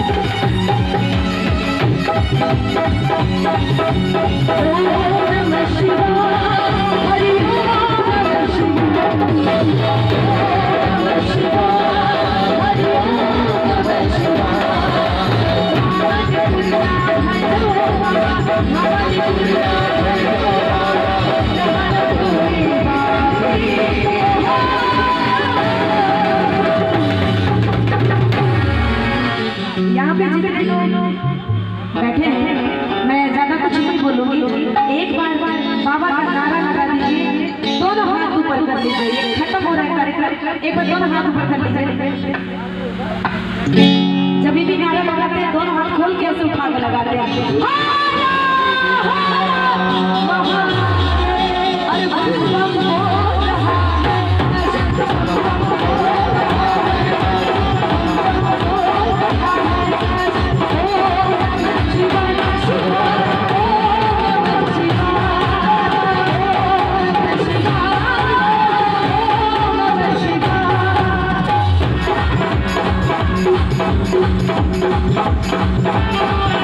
राम राम शिव राम हरि ओम दशम राम शिव बैठे हैं मैं ज्यादा कुछ नहीं बोलूंगी एक बार बाबा का नारा लगा दीजिए दोनों हाथ ऊपर कर लीजिए खत्म हो रहा है कार्यक्रम एक बार दोनों हाथ ऊपर कर लीजिए जब भी नारा लगाते हैं दोनों हाथ खोल के उसे उठा कर लगाते हैं हाँ! Thank you.